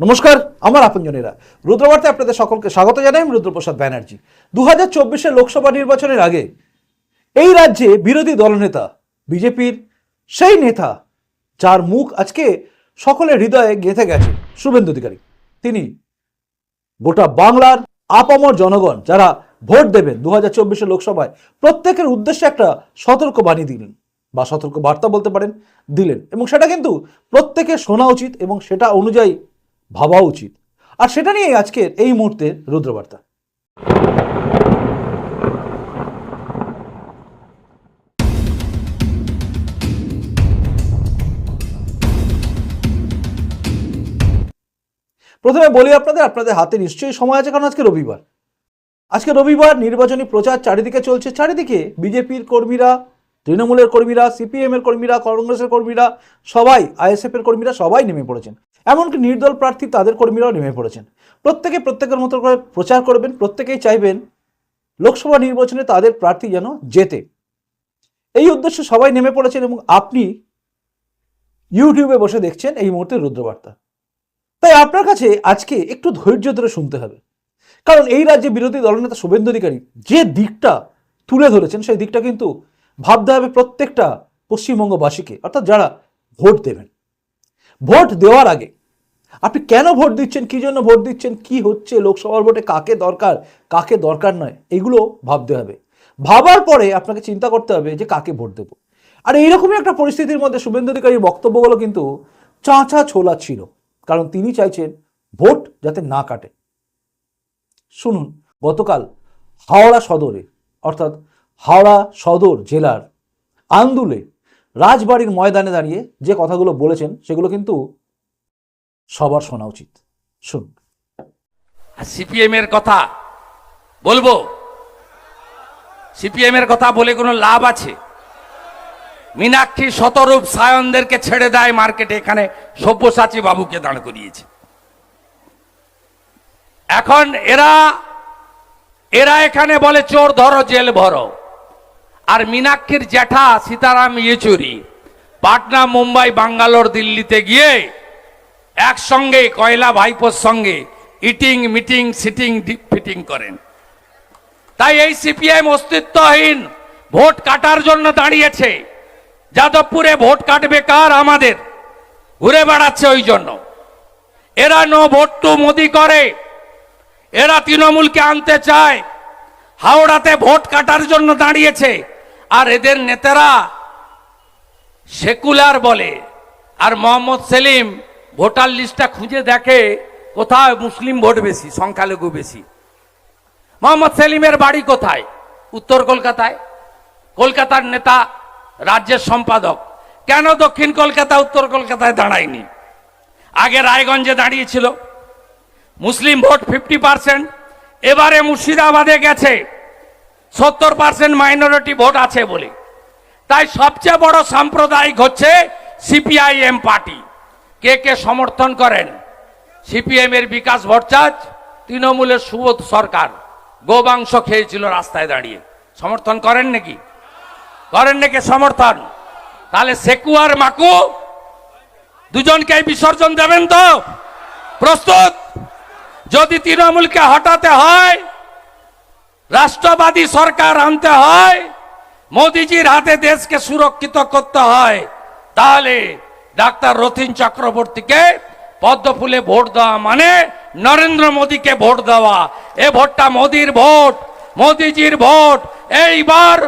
নমস্কার, আমার আপনজনেরা। রুদ্রবার্তে আপনাদের সকলকে স্বাগত জানাই, আমি রুদ্রপ্রসাদ ব্যানার্জি। দু হাজার লোকসভা নির্বাচনের আগে এই রাজ্যে বিরোধী দলনেতা, বিজেপির সেই নেতা, যার মুখ আজকে সকলের হৃদয়ে গেঁথে গেছে, শুভেন্দু অধিকারী। তিনি গোটা বাংলার আপামর জনগণ, যারা ভোট দেবেন দু হাজার লোকসভায়, প্রত্যেকের উদ্দেশ্যে একটা সতর্ক বাণী দিলেন, বা সতর্ক বার্তা বলতে পারেন, দিলেন। এবং সেটা কিন্তু প্রত্যেকে শোনা উচিত এবং সেটা অনুযায়ী ভাবা উচিত। আর সেটা নিয়েই আজকের এই মুহূর্তে রুদ্রবার্তা। প্রথমে বলি আপনাদের আপনাদের হাতে নিশ্চয়ই সময় আছে, কারণ আজকে রবিবার। আজকে রবিবার, নির্বাচনী প্রচার চারিদিকে চলছে। চারিদিকে বিজেপির কর্মীরা, তৃণমূলের কর্মীরা সিপিএম এর কর্মীরা, কংগ্রেসের কর্মীরা, সবাই আইএসএফ এর কর্মীরা সবাই নেমে পড়েছেন। এমনকি নির্দল প্রার্থী তাদের কর্মীরাও নেমে পড়েছেন। প্রত্যেকে প্রত্যেকের মতো করে প্রচার করবেন, প্রত্যেকেই চাইবেন লোকসভা নির্বাচনে তাদের প্রার্থী যেন জেতে। এই উদ্দেশ্যে সবাই নেমে পড়েছেন এবং আপনি ইউটিউবে বসে দেখছেন এই মুহূর্তে রুদ্রবার্তা। তাই আপনার কাছে আজকে একটু ধৈর্য ধরে শুনতে হবে। কারণ এই রাজ্যে বিরোধী দলনেতা শুভেন্দু অধিকারী যে দিকটা তুলে ধরেছেন, সেই দিকটা কিন্তু ভাবতে হবে প্রত্যেকটা পশ্চিমবঙ্গবাসীকে, অর্থাৎ যারা ভোট দেবেন। ভোট দেওয়ার আগে আপনি কেন ভোট দিচ্ছেন? কি জন্য ভোট দিচ্ছেন? কি হচ্ছে? লোকসভার ভোটে কাকে দরকার? কাকে দরকার নয়? এগুলো ভাবতে হবে। ভাবার পরে আপনাকে চিন্তা করতে হবে যে কাকে ভোট দেবো। আর এইরকমই একটা পরিস্থিতির মধ্যে শুভেন্দু অধিকারীর বক্তব্যগুলো কিন্তু চাঁচা ছোলা ছিল। কারণ তিনি চাইছেন ভোট যাতে না কাটে। শুনুন, গতকাল হাওড়া সদরে, অর্থাৎ হাওড়া সদর জেলার আন্দুলে রাজবাড়ির ময়দানে দাঁড়িয়ে যে কথাগুলো বলেছেন, সেগুলো কিন্তু সবার শোনা উচিত। শুনুন। সিপিএম এর কথা বলব? সিপিএম এর কথা বলে কোনো লাভ আছে? মীনাক্ষী শতরূপ সায়নদেরকে ছেড়ে দেয় মার্কেটে, এখানে সব্যসাচী বাবুকে দাঁড় করিয়েছে। এখন এরা এরা এখানে বলে, চোর ধরো, জেল ভরো। আর মীনাক্ষীর জ্যাঠা সীতারাম ইয়েচুরি পাটনা, মুম্বাই, বাঙ্গালোর, দিল্লিতে গিয়ে একসঙ্গে কয়লা ভাইপোর সঙ্গে ইটিং মিটিং সিটিং ফিটিং করেন। তাই এই সিপিএম অস্তিত্বহীন, ভোট কাটার জন্য দাঁড়িয়েছে। যাদবপুরে ভোট কাটবে কার আমাদের? ঘুরে বেড়াচ্ছে ওই জন্য। এরা নো ভোট টু মোদি করে। এরা তৃণমূলকে আনতে চায়। হাওড়াতে ভোট কাটার জন্য দাঁড়িয়েছে। আর এদের নেতারা সেকুলার বলে। আর মোহাম্মদ সেলিম ভোটার লিস্টটা খুঁজে দেখে কোথায় মুসলিম ভোট বেশি, সংখ্যালঘু বেশি। মোহাম্মদ সেলিমের বাড়ি কোথায়? উত্তর কলকাতায়। কলকাতার নেতা, রাজ্যের সম্পাদক। কেন দক্ষিণ কলকাতা, উত্তর কলকাতায় দাঁড়ায়নি? আগে রায়গঞ্জে দাঁড়িয়েছিল। Muslim vote fifty percent. এবারে মুর্শিদাবাদে গেছে। সত্তর পার্সেন্ট মাইনরিটি ভোট আছে বলে। তাই সবচেয়ে বড় সাম্প্রদায়িক হচ্ছে সিপিআইএম পার্টি। কে কে সমর্থন করেন? সিপিএম এর বিকাশ ভট্টাচার্য, তৃণমূলের সুবোধ সরকার। গোবাংশ খেয়েছিল রাস্তায় দাঁড়িয়ে। সমর্থন করেন নাকি? করেন নাকি সমর্থন? তাহলে সেকুয়ার মাকু, দুজনকে বিসর্জন দেবেন তো? প্রস্তুত? যদি তৃণমূলকে হটাতে হয়, রাষ্ট্রবাদী সরকার আনতে হয়, মোদিজির হাতে দেশকে সুরক্ষিত করতে হয়, তাহলে ডাক্তার রথিন চক্রবর্তীকে পদ্মফুলে ভোট দেওয়া মানে নরেন্দ্র মোদীকে ভোট দেওয়া। এ ভোটটা মোদির ভোট, মোদিজির ভোট। এইবার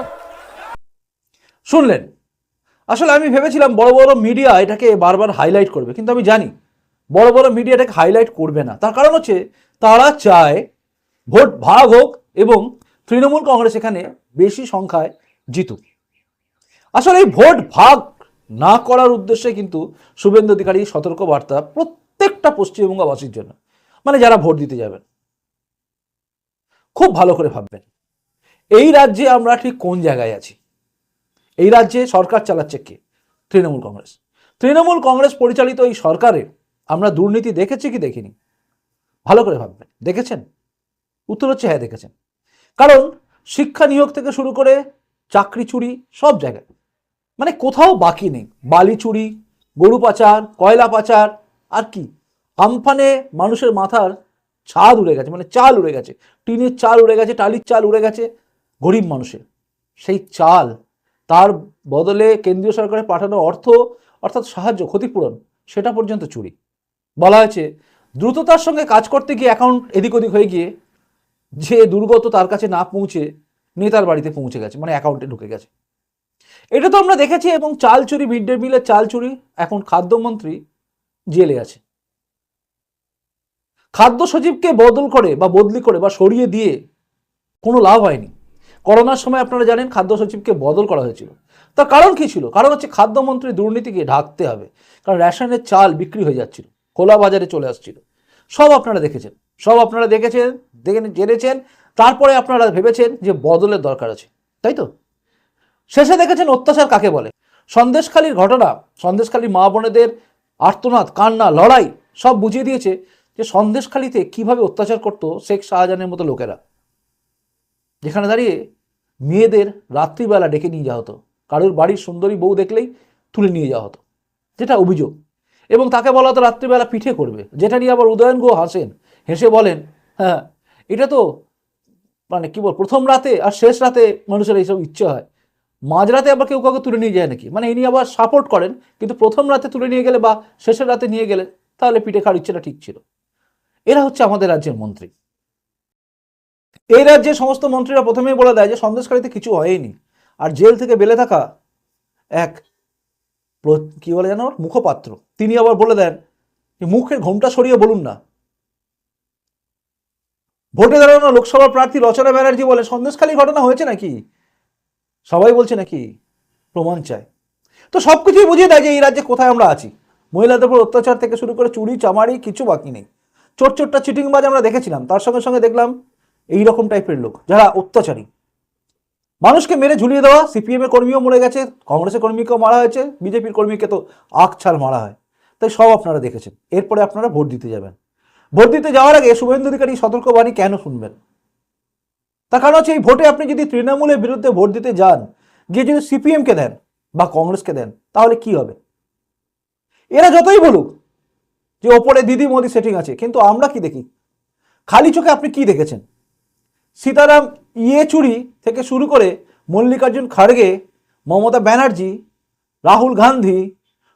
শুনলেন? আসলে আমি ভেবেছিলাম বড় বড় মিডিয়া এটাকে বারবার হাইলাইট করবে, কিন্তু আমি জানি বড় বড় মিডিয়া এটাকে হাইলাইট করবে না। তার কারণ হচ্ছে তারা চায় ভোট ভাগ হোক এবং তৃণমূল কংগ্রেস এখানে বেশি সংখ্যায় জিতুক। আসলে এই ভোট ভাগ না করার উদ্দেশ্যে কিন্তু শুভেন্দু অধিকারী সতর্ক বার্তা প্রত্যেকটা পশ্চিমবঙ্গবাসীর জন্য। মানে যারা ভোট দিতে যাবেন। খুব ভালো করে ভাববেন। এই রাজ্যে আমরা ঠিক কোন জায়গায় আছি? এই রাজ্যে সরকার চালাচ্ছে কে? তৃণমূল কংগ্রেস। তৃণমূল কংগ্রেস পরিচালিত এই সরকারে আমরা দুর্নীতি দেখেছি কি দেখিনি? ভালো করে ভাববেন। দেখেছেন? উত্তর হচ্ছে হ্যাঁ দেখেছেন। কারণ শিক্ষা নিয়োগ থেকে শুরু করে চাকরি চুরি সব জায়গায়। মানে কোথাও বাকি নেই। বালি চুরি, গরু পাচার, কয়লা পাচার, আর কি? আমফানে মানুষের মাথার ছাদ উড়ে গেছে মানে চাল উড়ে গেছে। টিনের চাল উড়ে গেছে, টালির চাল উড়ে গেছে গরিব মানুষের। সেই চাল, তার বদলে কেন্দ্রীয় সরকারের পাঠানো অর্থ, অর্থাৎ সাহায্য ক্ষতিপূরণ, সেটা পর্যন্ত চুরি। বলা হয়েছে, দ্রুততার সঙ্গে কাজ করতে গিয়ে অ্যাকাউন্ট এদিক ওদিক হয়ে গিয়ে যে দুর্গত তার কাছে না পৌঁছে, নেতার বাড়িতে পৌঁছে গেছে মানে অ্যাকাউন্টে ঢুকে গেছে। এটা তো আমরা দেখেছি এবং চাল চুরি মিড ডে মিলের চাল চুরি এখন খাদ্যমন্ত্রী জেলে আছে। খাদ্য সচিবকে বদল করে বা বদলি করে বা সরিয়ে দিয়ে কোনো লাভ হয়নি। করোনার সময় আপনারা জানেন খাদ্য সচিবকে বদল করা হয়েছিল। তার কারণ কি ছিল? কারণ হচ্ছে খাদ্যমন্ত্রী দুর্নীতিকে ঢাকতে হবে। কারণ রেশনের চাল বিক্রি হয়ে যাচ্ছিল, খোলা বাজারে চলে আসছিল। সব আপনারা দেখেছেন, সব আপনারা দেখেছেন, দেখে জেনেছেন, তারপরে আপনারা ভেবেছেন যে বদলের দরকার আছে। তাই তো? শেষে দেখেছেন অত্যাচার কাকে বলে? সন্দেশখালীর ঘটনা, সন্দেশখালীর মা বোনেদের আর্তনাদ, কান্না, লড়াই সব বুঝিয়ে দিয়েছে যে সন্দেশখালীতে কীভাবে অত্যাচার করত শেখ শাহজাহানের মতো লোকেরা। যেখানে দাঁড়িয়ে মেয়েদের রাত্রিবেলা ডেকে নিয়ে যাওয়া হতো। কারোর বাড়ির সুন্দরী বউ দেখলেই তুলে নিয়ে যাওয়া হতো। যেটা অভিযোগ। এবং তাকে বলা হতো রাত্রিবেলা পিঠে করবে। যেটা নিয়ে আবার উদয়ন গো হাসেন। হেসে বলেন হ্যাঁ এটা তো মানে কি বল, প্রথম রাতে আর শেষ রাতে মানুষের এইসব ইচ্ছে হয়। মাঝরাতে আবার কেউ কাউকে তুলে নিয়ে যায় নাকি? মানে ইনি আবার সাপোর্ট করেন, কিন্তু প্রথম রাতে তুলে নিয়ে গেলে বা শেষের রাতে নিয়ে গেলে তাহলে পিঠে খাওয়ার ইচ্ছেটা ঠিক ছিল। এরা হচ্ছে আমাদের রাজ্যের মন্ত্রী। এই রাজ্যের সমস্ত মন্ত্রীরা প্রথমেই বলে দেয় যে সন্দেশকারীতে কিছু হয়নি। আর জেল থেকে বেলে থাকা এক কি বলে যেন মুখপাত্র। তিনি আবার বলে দেন যে মুখের ঘোমটা সরিয়ে বলুন না। ভোটে দাঁড়ানো লোকসভা প্রার্থী রচনা ব্যানার্জি বলে সন্দেশখালী ঘটনা হয়েছে নাকি? সবাই বলছে নাকি প্রমাণ চায় তো সব কিছুই বুঝিয়ে দেয় যে এই রাজ্যে কোথায় আমরা আছি। মহিলাদের উপর অত্যাচার থেকে শুরু করে চুরি, চামারি, কিছু বাকি নেই। চোট চোটটা চিটিং চিটিংবাজ আমরা দেখেছিলাম, তার সঙ্গে সঙ্গে দেখলাম এই রকম টাইপের লোক, যারা অত্যাচারী। মানুষকে মেরে ঝুলিয়ে দেওয়া সিপিএম এর কর্মীও মরে গেছে, কংগ্রেসের কর্মীকেও মারা হয়েছে, বিজেপির কর্মীকে তো আকছাল মারা হয়। তাই সব আপনারা দেখেছেন। এরপরে আপনারা ভোট দিতে যাবেন। ভোট দিতে যাওয়ার আগে শুভেন্দু অধিকারী সতর্কবাণী কেন শুনবেন? তার কারণ হচ্ছে এই ভোটে আপনি যদি তৃণমূলের বিরুদ্ধে ভোট দিতে যান, গিয়ে যদি সিপিএমকে দেন বা কংগ্রেসকে দেন, তাহলে কি হবে? এরা যতই বলুক যে ওপরে দিদি মোদি সেটিং আছে, কিন্তু আমরা কি দেখি? খালি চোখে আপনি কি দেখেছেন? সীতারাম ইয়েচুরি থেকে শুরু করে মল্লিকার্জুন খাড়গে, মমতা ব্যানার্জি, রাহুল গান্ধী,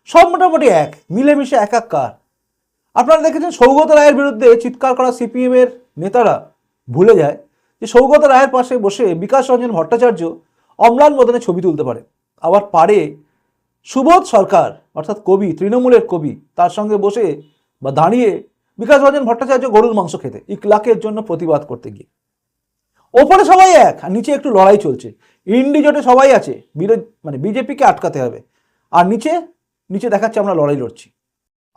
সব মোটামুটি এক, মিলেমিশে একাকার আপনারা দেখেছেন সৌগত রায়ের বিরুদ্ধে চিৎকার করা সিপিএমের নেতারা ভুলে যায়। যে সৌগত রায়ের পাশে বসে বিকাশ রঞ্জন ভট্টাচার্য অম্লান মদনে ছবি তুলতে পারে। আবার পারে সুবোধ সরকার, অর্থাৎ কবি, তৃণমূলের কবি, তার সঙ্গে বসে বা দাঁড়িয়ে বিকাশ রঞ্জন ভট্টাচার্য গরুর মাংস খেতে, ইকলাকের জন্য প্রতিবাদ করতে গিয়ে। ওপরে সবাই এক, আর নিচে একটু লড়াই চলছে। ইন্ডি জোটে সবাই আছে মানে বিজেপিকে আটকাতে হবে। আর নিচে নিচে দেখাচ্ছে আমরা লড়াই লড়ছি।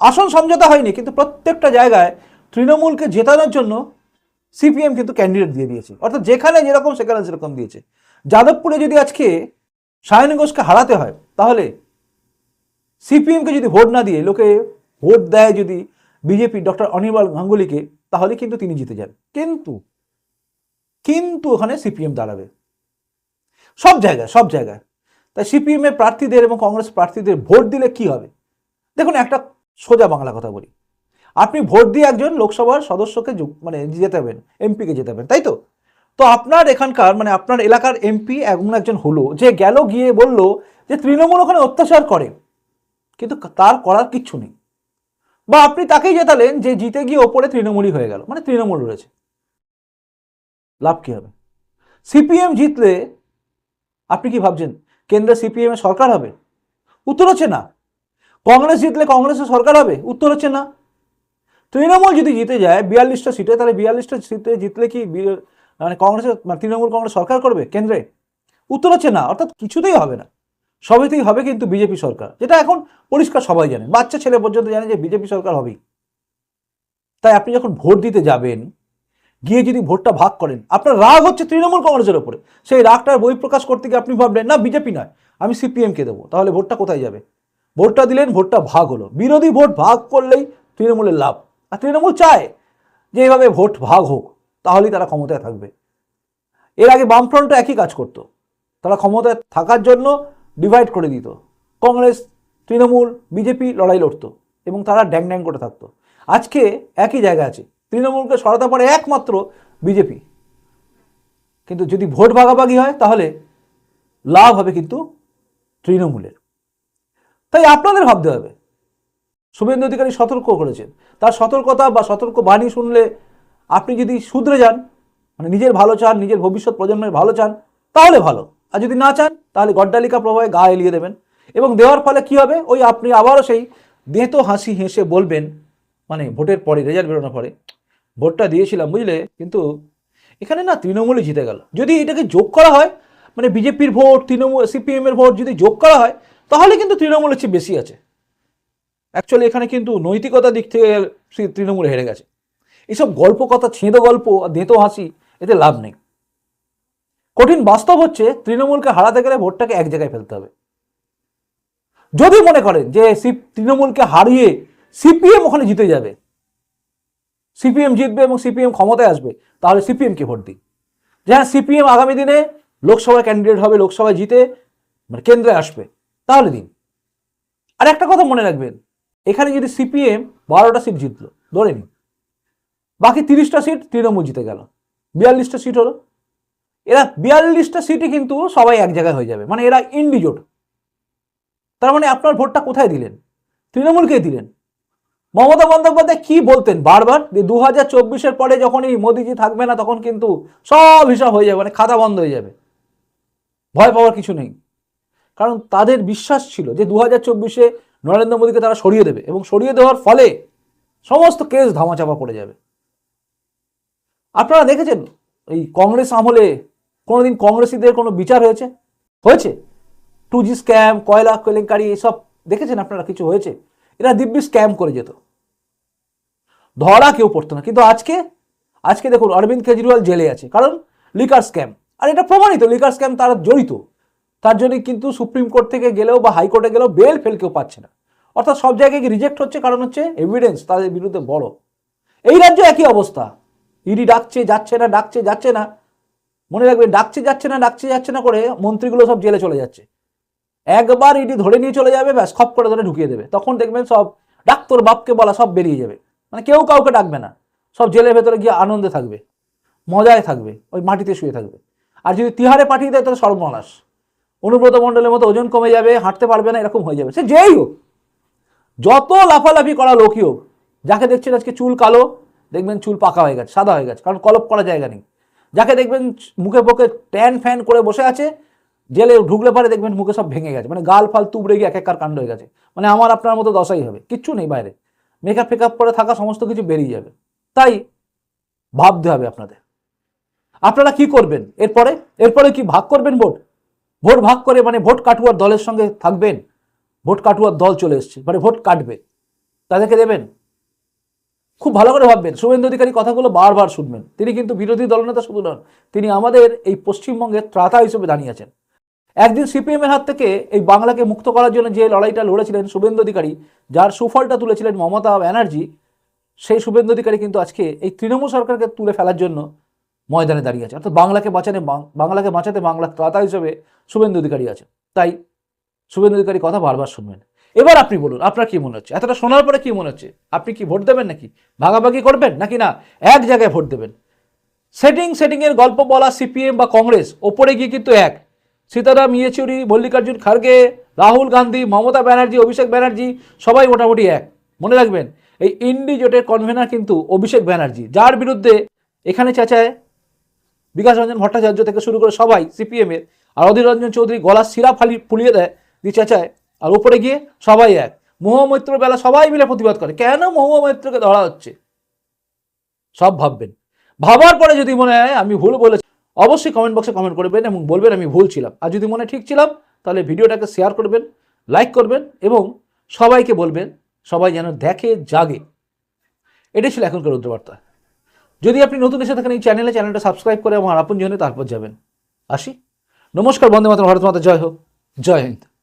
আসন সমঝোতা হয়নি, কিন্তু প্রত্যেকটা জায়গায় তৃণমূলকে জেতানোর জন্য সিপিএম কিন্তু ক্যান্ডিডেট দিয়ে দিয়েছে। অর্থাৎ যেখানে যেরকম, সেখানে সেরকম দিয়েছে। যাদবপুরে যদি আজকে সায়ন ঘোষকে হারাতে হয়, তাহলে সিপিএমকে যদি ভোট না দিয়ে লোকে ভোট দেয় যদি বিজেপি ডক্টর অনির্বাণ গাঙ্গুলিকে, তাহলে কিন্তু তিনি জিতে যান কিন্তু কিন্তু ওখানে সিপিএম দাঁড়াবে। সব জায়গায় সব জায়গায়। তাই সিপিএম এর প্রার্থীদের এবং কংগ্রেস প্রার্থীদের ভোট দিলে কি হবে? দেখুন, একটা সোজা বাংলা কথা বলি। আপনি ভোট দিয়ে একজন লোকসভার সদস্যকে যুক- মানে জেতাবেন এমপিকে জেতাবেন তাই তো? তো আপনার এখানকার মানে আপনার এলাকার এমপি এমন একজন হলো, যে গেল গিয়ে বলল যে তৃণমূল ওখানে অত্যাচার করে, কিন্তু তার করার কিচ্ছু নেই। বা আপনি তাকেই জেতালেন যে জিতে গিয়ে ওপরে তৃণমূলই হয়ে গেল মানে তৃণমূল রয়েছে। লাভ কি হবে? সিপিএম জিতলে আপনি কি ভাবছেন, কেন্দ্রে সিপিএম এর সরকার হবে? উত্তর হচ্ছে না। কংগ্রেস জিতলে কংগ্রেসের সরকার হবে? উত্তর হচ্ছে না। তৃণমূল যদি জিতে যায়, বিয়াল্লিশটা সিটে, তাহলে বিয়াল্লিশটা সিটে জিতলে কি মানে কংগ্রেসের মানে তৃণমূল কংগ্রেস সরকার করবে কেন্দ্রে? উত্তর হচ্ছে না, অর্থাৎ কিছুতেই হবে না। সবেতেই হবে কিন্তু বিজেপি সরকার, যেটা এখন পরিষ্কার সবাই জানে। বাচ্চা ছেলে পর্যন্ত জানে যে বিজেপি সরকার হবেই। তাই আপনি যখন ভোট দিতে যাবেন, গিয়ে যদি ভোটটা ভাগ করেন, আপনার রাগ হচ্ছে তৃণমূল কংগ্রেসের ওপরে। সেই রাগটার বই প্রকাশ করতে গিয়ে আপনি ভাবলেন, না, বিজেপি নয়, আমি সিপিএমকে দেবো। তাহলে ভোটটা কোথায় যাবে? ভোটটা দিলেন, ভোটটা ভাগ হলো। বিরোধী ভোট ভাগ করলেই তৃণমূলের লাভ। আর তৃণমূল চায় যে এইভাবে ভোট ভাগ হোক, তাহলেই তারা ক্ষমতায় থাকবে। এর আগে বামফ্রন্টও একই কাজ করতো। তারা ক্ষমতায় থাকার জন্য ডিভাইড করে দিত। কংগ্রেস, তৃণমূল বিজেপি লড়াই লড়তো এবং তারা ড্যাং ড্যাং করে থাকতো। আজকে একই জায়গা আছে। তৃণমূলকে সরাতে পারে একমাত্র বিজেপি কিন্তু যদি ভোট ভাগাভাগি হয়, তাহলে লাভ হবে কিন্তু তৃণমূলের। তাই আপনাদের ভাবতে হবে শুভেন্দু অধিকারী সতর্ক করেছেন। তার সতর্কতা বা সতর্ক বাণী শুনলে আপনি যদি শুধরে যান মানে নিজের ভালো চান, নিজের ভবিষ্যৎ প্রজন্মের ভালো চান, তাহলে ভালো। আর যদি না চান, তাহলে গড্ডালিকা প্রভাবে গা এলিয়ে দেবেন। এবং দেওয়ার ফলে কি হবে? ওই আপনি আবারও সেই দেঁতো হাসি হেসে বলবেন মানে ভোটের পরে, রেজাল্ট বেরোনোর পরে। ভোটটা দিয়েছিলাম, বুঝলে? কিন্তু এখানে না তৃণমূলই জিতে গেল। যদি এটাকে যোগ করা হয় মানে বিজেপির ভোট, তৃণমূল, সিপিএমের ভোট যদি যোগ করা হয়, তাহলে কিন্তু তৃণমূলের চেয়ে বেশি আছে। অ্যাকচুয়ালি এখানে কিন্তু নৈতিকতা দিক থেকে তৃণমূল হেরে গেছে। এইসব গল্প কথা, ছেঁদো গল্প আর দেঁতো হাসি, এতে লাভ নেই। কঠিন বাস্তব হচ্ছে, তৃণমূলকে হারাতে গেলে ভোটটাকে এক জায়গায় ফেলতে হবে। যদি মনে করেন যে তৃণমূলকে হারিয়ে সিপিএম ওখানে জিতে যাবে, সিপিএম জিতবে এবং সিপিএম ক্ষমতায় আসবে, তাহলে সিপিএমকে ভোট দিন। যে হ্যাঁ সিপিএম আগামী দিনে লোকসভায় ক্যান্ডিডেট হবে, লোকসভায় জিতে মানে কেন্দ্রে আসবে, তাহলে দিন। আর একটা কথা মনে রাখবেন এখানে যদি সিপিএম বারোটা সিট জিতলো, ধরে নিন। বাকি তিরিশটা সিট তৃণমূল জিতে গেল। বিয়াল্লিশটা সিট হলো। এরা বিয়াল্লিশটা সিটই কিন্তু সবাই এক জায়গায় হয়ে যাবে। মানে এরা ইন্ডিজোট। তার মানে আপনার ভোটটা কোথায় দিলেন? তৃণমূলকে দিলেন। মমতা বন্দ্যোপাধ্যায় কি বলতেন বারবার? যে দু হাজার চব্বিশের পরে যখনই মোদিজি থাকবে না, তখন কিন্তু সব হিসাব হয়ে যাবে মানে খাতা বন্ধ হয়ে যাবে। ভয় পাওয়ার কিছু নেই। কারণ তাদের বিশ্বাস ছিল যে দু হাজার চব্বিশে নরেন্দ্র মোদীকে তারা সরিয়ে দেবে এবং সরিয়ে দেওয়ার ফলে সমস্ত কেস ধামাচাপা পড়ে যাবে। আপনারা দেখেছেন এই কংগ্রেস আমলে কোনোদিন কংগ্রেসীদের কোনো বিচার হয়েছে? হয়েছে। টু জি স্ক্যাম, কয়লা, কেলেঙ্কারি এসব দেখেছেন আপনারা? কিছু হয়েছে? এরা দিব্যি স্ক্যাম করে যেত। ধরা কেউ পড়তো না। কিন্তু আজকে আজকে দেখুন অরবিন্দ কেজরিওয়াল জেলে আছে। কারণ লিকার স্ক্যাম। আর এটা প্রমাণিত, লিকার স্ক্যাম তারা জড়িত। তার জন্য কিন্তু সুপ্রিম কোর্ট থেকে গেলেও বা হাইকোর্টে গেলেও বেল ফেল কেউ পাচ্ছে না। অর্থাৎ সব জায়গায় রিজেক্ট হচ্ছে কারণ হচ্ছে এভিডেন্স তাদের বিরুদ্ধে বড়। এই রাজ্যে একই অবস্থা। ইডি ডাকছে, যাচ্ছে না, ডাকছে, যাচ্ছে না। মনে রাখবেন, ডাকছে, যাচ্ছে না, ডাকছে, যাচ্ছে না করে মন্ত্রীগুলো সব জেলে চলে যাচ্ছে। একবার ইডি ধরে নিয়ে চলে যাবে, ব্যাস, খপ করে ধরে ঢুকিয়ে দেবে। তখন দেখবেন সব ডাক্তার বাপকে বলা, সব বেরিয়ে যাবে। মানে কেউ কাউকে ডাকবে না। সব জেলের ভেতরে গিয়ে আনন্দে থাকবে। মজায় থাকবে, ওই মাটিতে শুয়ে থাকবে। আর যদি তিহারে পাঠিয়ে দেয়, তাহলে সর্বনাশ। অনুব্রত মণ্ডলের মতো ওজন কমে যাবে, হাঁটতে পারবে না, এরকম হয়ে যাবে। সে যেই হোক যত লাফালাফি করা লোকই হোক, যাকে দেখছেন আজকে চুল কালো, দেখবেন চুল পাকা হয়ে গেছে, সাদা হয়ে গেছে, কারণ কলপ করা জায়গা নেই। যাকে দেখবেন মুখে মুখে ট্যান ফ্যান করে বসে আছে, জেলে ঢুকলে পারে দেখবেন মুখে সব ভেঙে গেছে মানে গাল ফাল তুবড়ে গিয়ে এক একার কাণ্ড হয়ে গেছে। মানে আমার আপনার মতো দশাই হবে, কিচ্ছু নেই বাইরে। মেকআপ ফেকআপ করে থাকা সমস্ত কিছু বেরিয়ে যাবে। তাই ভাবতে হবে আপনাদের। আপনারা কি করবেন? এরপরে? এরপরে কি ভাগ করবেন ভোট? ভোট ভাগ করে মানে ভোট কাটুয়ার দলের সঙ্গে থাকবেন? ভোট কাটুয়ার দল চলে এসছে মানে ভোট কাটবে। তাদেরকে দেবেন? খুব ভালো করে ভাববেন। শুভেন্দু অধিকারী কথাগুলো বারবার শুনবেন। তিনি কিন্তু বিরোধী দলনেতা শুধু নন, তিনি আমাদের এই পশ্চিমবঙ্গের ত্রাতা হিসেবে দাঁড়িয়েছেন। একদিন সিপিএম এর হাত থেকে এই বাংলাকে মুক্ত করার জন্য যে লড়াইটা লড়েছিলেন শুভেন্দু অধিকারী, যার সুফলটা তুলেছিলেন মমতা ব্যানার্জি, সেই শুভেন্দু অধিকারী কিন্তু আজকে এই তৃণমূল সরকারকে তুলে ফেলার জন্য ময়দানে দাঁড়িয়ে আছে। অর্থাৎ বাংলাকে বাঁচাতে বাং- বাংলাকে বাঁচাতে বাংলা ত্রাতা হিসেবে শুভেন্দু অধিকারী আছে তাই শুভেন্দু অধিকারী কথা বারবার শুনবেন। এবার আপনি বলুন, আপনার কি মনে হচ্ছে? এতটা শোনার পরে কি মনে হচ্ছে? আপনি কি ভোট দেবেন নাকি? ভাগাভাগি করবেন নাকি না? এক জায়গায় ভোট দেবেন। সেটিং সেটিং এর গল্প বলা সিপিএম বা কংগ্রেস, ওপরে গিয়ে কিন্তু এক। সীতারাম, ইয়েচুরি, মল্লিকার্জুন খার্গে, রাহুল গান্ধী, মমতা ব্যানার্জি, অভিষেক ব্যানার্জি, সবাই মোটামুটি এক। মনে রাখবেন, এই ইন্ডি জোটের কনভেনার কিন্তু অভিষেক ব্যানার্জি, যার বিরুদ্ধে এখানে চেঁচায় বিকাশ রঞ্জন ভট্টাচার্য থেকে শুরু করে সবাই সিপিএম এর আর অধীর রঞ্জন চৌধুরী গলার শিরা ফালি ফুলিয়ে দেয় দিয়ে চেঁচায় আর উপরে গিয়ে সবাই এক। মহামৈত্র বেলা সবাই মিলে প্রতিবাদ করে। কেন মহামৈত্রকে ধরা হচ্ছে? সব ভাববেন। ভাবার পরে যদি মনে হয়, আমি ভুল বলেছি, অবশ্যই কমেন্ট বক্সে কমেন্ট করবেন এবং বলবেন, আমি ভুল ছিলাম। আর যদি মনে ঠিক ছিলাম, তাহলে ভিডিওটাকে শেয়ার করবেন লাইক করবেন এবং সবাইকে বলবেন, সবাই যেন দেখে, জাগে। এটাই ছিল এখনকার রুদ্রবার্তা। যদি আপনি নতুন এসে থাকেন এই চ্যানেলে চ্যানেলটা সাবস্ক্রাইব করে আমার আপন জন্য তারপর যাবেন। আসি। নমস্কার, বন্দে মাতরম, ভারত মাতা, জয় হোক। জয় হিন্দ।